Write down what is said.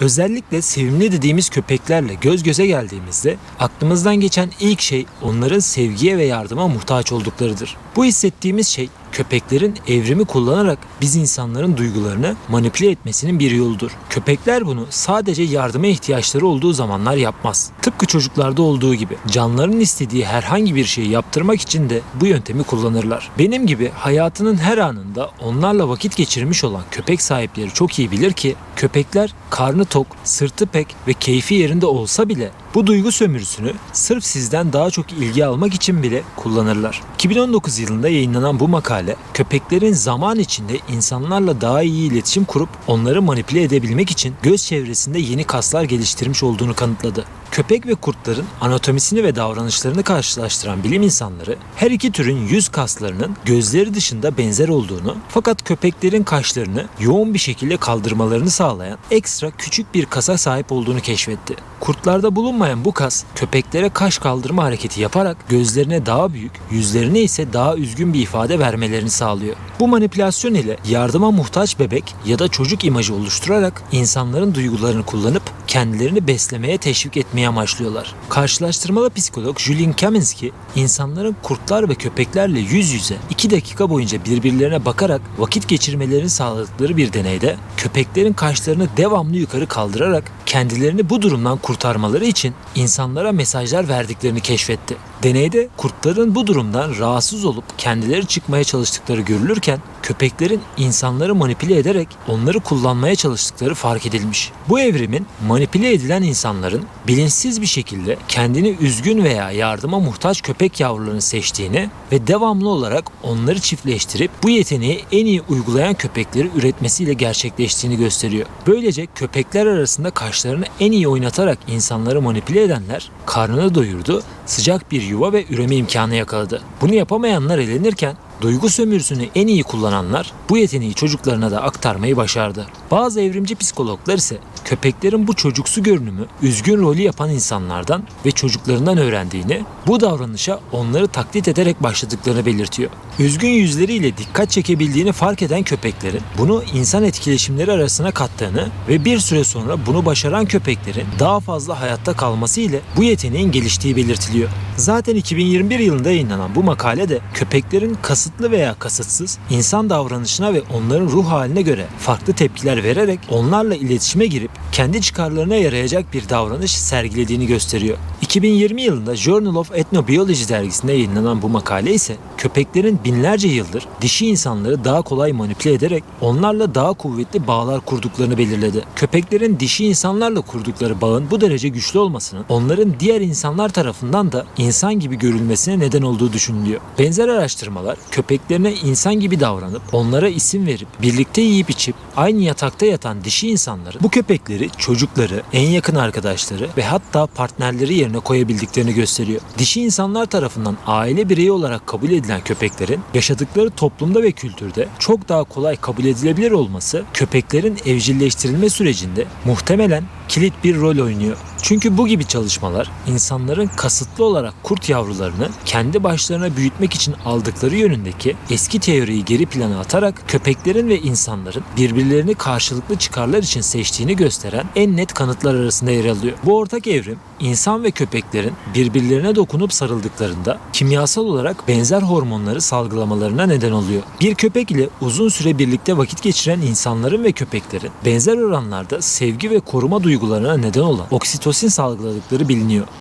Özellikle sevimli dediğimiz köpeklerle göz göze geldiğimizde aklımızdan geçen ilk şey onların sevgiye ve yardıma muhtaç olduklarıdır. Bu hissettiğimiz şey köpeklerin evrimi kullanarak biz insanların duygularını manipüle etmesinin bir yoludur. Köpekler bunu sadece yardıma ihtiyaçları olduğu zamanlar yapmaz. Tıpkı çocuklarda olduğu gibi canlarının istediği herhangi bir şeyi yaptırmak için de bu yöntemi kullanırlar. Benim gibi hayatının her anında onlarla vakit geçirmiş olan köpek sahipleri çok iyi bilir ki köpekler karnı tok, sırtı pek ve keyfi yerinde olsa bile bu duygu sömürüsünü sırf sizden daha çok ilgi almak için bile kullanırlar. 2019 yılında yayınlanan bu makale köpeklerin zaman içinde insanlarla daha iyi iletişim kurup onları manipüle edebilmek için göz çevresinde yeni kaslar geliştirmiş olduğunu kanıtladı. Köpek ve kurtların anatomisini ve davranışlarını karşılaştıran bilim insanları her iki türün yüz kaslarının gözleri dışında benzer olduğunu fakat köpeklerin kaşlarını yoğun bir şekilde kaldırmalarını sağlayan ekstra küçük bir kasa sahip olduğunu keşfetti. Kurtlarda bulunmayan bu kas köpeklere kaş kaldırma hareketi yaparak gözlerine daha büyük, yüzlerine ise daha üzgün bir ifade vermelerini sağlıyor. Bu manipülasyon ile yardıma muhtaç bebek ya da çocuk imajı oluşturarak insanların duygularını kullanıp kendilerini beslemeye teşvik etmeye amaçlıyorlar. Karşılaştırmalı psikolog Julian Kaminsky, insanların kurtlar ve köpeklerle yüz yüze 2 dakika boyunca birbirlerine bakarak vakit geçirmelerini sağladıkları bir deneyde köpeklerin kaşlarını devamlı yukarı kaldırarak kendilerini bu durumdan kurtarmaları için insanlara mesajlar verdiklerini keşfetti. Deneyde kurtların bu durumdan rahatsız olup kendileri çıkmaya çalıştıkları görülürken köpeklerin insanları manipüle ederek onları kullanmaya çalıştıkları fark edilmiş. Bu evrimin manipüle edilen insanların bilinçsiz bir şekilde kendini üzgün veya yardıma muhtaç köpek yavrularını seçtiğini ve devamlı olarak onları çiftleştirip bu yeteneği en iyi uygulayan köpekleri üretmesiyle gerçekleştiğini gösteriyor. Böylece köpekler arasında kaşlarını en iyi oynatarak insanları manipüle edenler karnını doyurdu, sıcak bir yuva ve üreme imkanı yakaladı. Bunu yapamayanlar elenirken Duygu sömürüsünü en iyi kullananlar bu yeteneği çocuklarına da aktarmayı başardı. Bazı evrimci psikologlar ise köpeklerin bu çocuksu görünümü üzgün rolü yapan insanlardan ve çocuklarından öğrendiğini, bu davranışa onları taklit ederek başladıklarını belirtiyor. Üzgün yüzleriyle dikkat çekebildiğini fark eden köpeklerin bunu insan etkileşimleri arasına kattığını ve bir süre sonra bunu başaran köpeklerin daha fazla hayatta kalması ile bu yeteneğin geliştiği belirtiliyor. Zaten 2021 yılında yayınlanan bu makalede köpeklerin kasıtlı veya kasıtsız insan davranışına ve onların ruh haline göre farklı tepkiler vererek onlarla iletişime girip kendi çıkarlarına yarayacak bir davranış sergilediğini gösteriyor. 2020 yılında Journal of Ethnobiology dergisinde yayınlanan bu makale ise köpeklerin binlerce yıldır dişi insanları daha kolay manipüle ederek onlarla daha kuvvetli bağlar kurduklarını belirledi. Köpeklerin dişi insanlarla kurdukları bağın bu derece güçlü olmasının onların diğer insanlar tarafından da insan gibi görülmesine neden olduğu düşünülüyor. Benzer araştırmalar köpeklerine insan gibi davranıp onlara isim verip birlikte yiyip içip aynı yatakta yatan dişi insanları bu köpekleri çocukları, en yakın arkadaşları ve hatta partnerleri yerine koyabildiklerini gösteriyor. Dişi insanlar tarafından aile bireyi olarak kabul edilen köpeklerin yaşadıkları toplumda ve kültürde çok daha kolay kabul edilebilir olması köpeklerin evcilleştirilme sürecinde muhtemelen kilit bir rol oynuyor. Çünkü bu gibi çalışmalar insanların kasıtlı olarak kurt yavrularını kendi başlarına büyütmek için aldıkları yönündeki eski teoriyi geri plana atarak köpeklerin ve insanların birbirlerini karşılıklı çıkarlar için seçtiğini gösteren en net kanıtlar arasında yer alıyor. Bu ortak evrim insan ve köpeklerin birbirlerine dokunup sarıldıklarında kimyasal olarak benzer hormonları salgılamalarına neden oluyor. Bir köpek ile uzun süre birlikte vakit geçiren insanların ve köpeklerin benzer oranlarda sevgi ve koruma duygularına neden olan oksitosin salgıladıkları biliniyor.